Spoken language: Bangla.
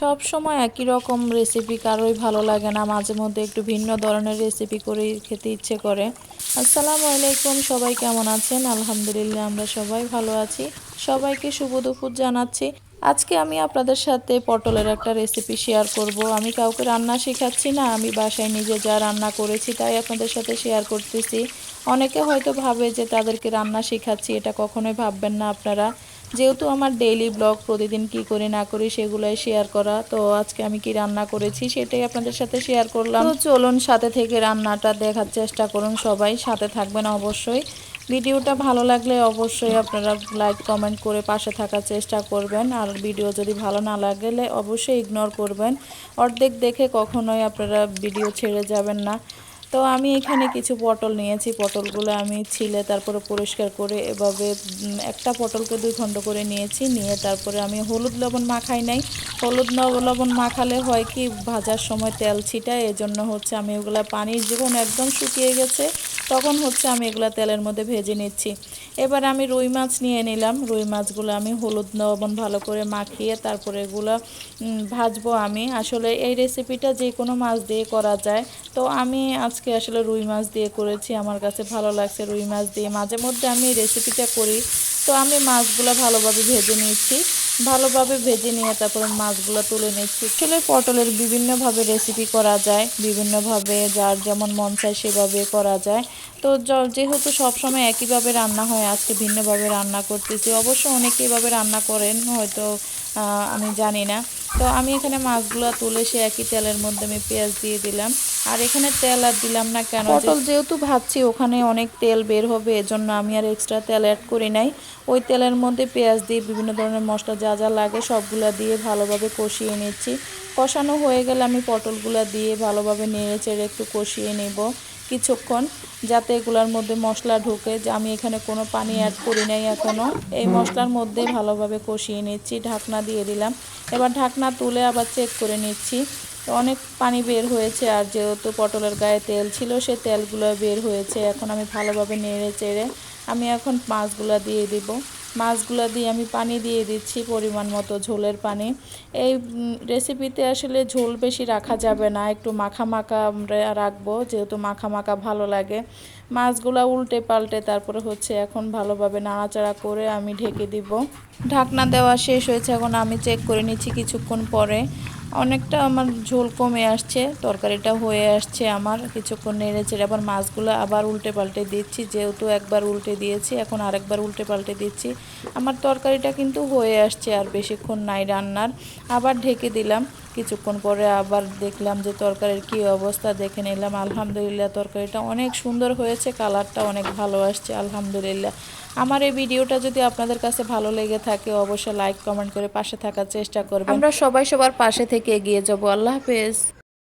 সব সময় একই রকম রেসিপি কারোই ভালো লাগে না। মাঝে মধ্যে একটু ভিন্ন ধরনের রেসিপি করে খেতে ইচ্ছে করে। আসসালামু আলাইকুম, সবাই কেমন আছেন? আলহামদুলিল্লাহ, আমরা সবাই ভালো আছি। সবাইকে শুভ দুপুর জানাচ্ছি। আজকে আমি আপনাদের সাথে পটলের একটা রেসিপি শেয়ার করব। আমি কাউকে রান্না শেখাচ্ছি না, আমি বাসায় নিজে যা রান্না করেছি তাই আপনাদের সাথে শেয়ার করতেছি। অনেকে হয়তো ভাবে যে তাদেরকে রান্না শেখাচ্ছি, এটা কখনোই ভাববেন না আপনারা। যেহেতু আমার ডেইলি ব্লগ প্রতিদিন কি করি, না করি সেগুলাই শেয়ার করা, তো আজকে আমি কি রান্না করেছি সেটাই আপনাদের সাথে শেয়ার করলাম। তো চলুন সাথে থেকে রান্নাটা দেখার চেষ্টা করুন সবাই, সাথে থাকবেন অবশ্যই। ভিডিওটা ভালো লাগলে অবশ্যই আপনারা লাইক কমেন্ট করে পাশে থাকার চেষ্টা করবেন। আর ভিডিও যদি ভালো না লাগলে অবশ্যই ইগনোর করবেন। অর্ধেক দেখে কখনোই আপনারা ভিডিও ছেড়ে যাবেন না। তো আমি এখানে কিছু পটল নিয়েছি। পটলগুলো আমি ছিলে তারপরে পরিষ্কার করে এভাবে একটা পটলকে দুই খণ্ড করে নিয়েছি। নিয়ে তারপরে আমি হলুদ লবণ মাখাই নাই। হলুদ লবণ মাখালে হয় কি, ভাজার সময় তেল ছিটায়। এজন্য হচ্ছে আমি ওগুলো পানির জীবন একদম শুকিয়ে গেছে। তখন হচ্ছে আমি এগুলা তেলের মধ্যে ভেজে নিচ্ছি। এবার আমি রুই মাছ নিয়ে নিলাম। রুই মাছগুলো আমি হলুদ লবণ ভালো করে মাখিয়ে তারপরে এগুলো ভাজবো আমি। আসলে এই রেসিপিটা যে কোনো মাছ দিয়ে করা যায়। তো আমি আজকে আসলে রুই মাছ দিয়ে করেছি। আমার কাছে ভালো লাগছে রুই মাছ দিয়ে। মাঝে মধ্যে আমি রেসিপিটা করি। তো আমি মাছগুলো ভালোভাবে ভেজে নিচ্ছি। ভালোভাবে ভেজে নিয়ে তারপর মাছগুলো তুলে নিচ্ছি। আসলে পটলের বিভিন্নভাবে রেসিপি করা যায়, বিভিন্নভাবে যার যেমন মন চায় সেভাবে করা যায়। তো যেহেতু সবসময় একইভাবে রান্না হয়, আজকে ভিন্নভাবে রান্না করতেছি, অবশ্য অনেকে এভাবে রান্না করেন, হয়তো আমি জানি না। তো আমি এখানে মাছগুলো তুলে সে একই তেলের মধ্যে আমি পেঁয়াজ দিয়ে দিলাম। আর এখানে তেল আর দিলাম না কেন? পটল যেহেতু ভাবছি ওখানে অনেক তেল বের হবে এজন্য আমি আর এক্সট্রা তেল অ্যাড করি নাই। ওই তেলের মধ্যে পেঁয়াজ দিয়ে বিভিন্ন ধরনের মশলা যা যা লাগে সবগুলা দিয়ে ভালোভাবে কষিয়ে নিচ্ছি। কষানো হয়ে গেলে আমি পটলগুলা দিয়ে ভালোভাবে নেড়ে চেড়ে একটু কষিয়ে নেব কিছুক্ষণ যাতে এগুলোর মধ্যে মশলা ঢোকে। যে আমি এখানে কোনো পানি অ্যাড করি নাই এখনও এই মশলার মধ্যে ভালোভাবে কষিয়ে নিচ্ছি ঢাকনা দিয়ে দিলাম। এবার ঢাকনা তুলে আবার চেক করে নিচ্ছি। তো অনেক পানি বের হয়েছে আর যেহেতু পটলের গায়ে তেল ছিল, সে তেলগুলো বের হয়েছে। এখন আমি ভালোভাবে নেড়ে চেড়ে আমি এখন মাছগুলো দিয়ে দিব। মাছগুলো দিয়ে আমি পানি দিয়ে দিচ্ছি পরিমাণ মতো ঝোলের পানি। এই রেসিপিতে আসলে ঝোল বেশি রাখা যাবে না, একটু মাখা মাখা রাখব যেহেতু মাখা মাখা ভালো লাগে। মাছগুলো উল্টে পাল্টে তারপরে হচ্ছে এখন ভালোভাবে নাড়াচাড়া করে আমি ঢেকে দিব। ঢাকনা দেওয়া শেষ হয়েছে, এখন আমি চেক করে নিচ্ছি কিছুক্ষণ পরে। অনেকটা আমার ঝোল কমে আসছে, তরকারিটা হয়ে আসছে আমার, কিছুক্ষণ নেড়েছে আবার মাছগুলো আবার উল্টে পাল্টে দিচ্ছি, যেহেতু একবার উল্টে দিয়েছি, এখন আরেকবার উল্টে পাল্টে দিচ্ছি। আমার তরকারিটা কিন্তু হয়ে আসছে আর বেশিক্ষণ নাই রান্নার, আবার ঢেকে দিলাম। কিছুক্ষণ পরে আবার দেখলাম যে তরকারির কি অবস্থা, দেখে নিলাম, আলহামদুলিল্লাহ তরকারিটা অনেক সুন্দর হয়েছে, কালারটা অনেক ভালো আসছে, আলহামদুলিল্লাহ। আমার এই ভিডিওটা যদি আপনাদের কাছে ভালো লেগে থাকে, অবশ্যই লাইক কমেন্ট করে পাশে থাকার চেষ্টা করবেন। আমরা সবাই সবার পাশে থেকে এগিয়ে যাব। আল্লাহ হাফেজ।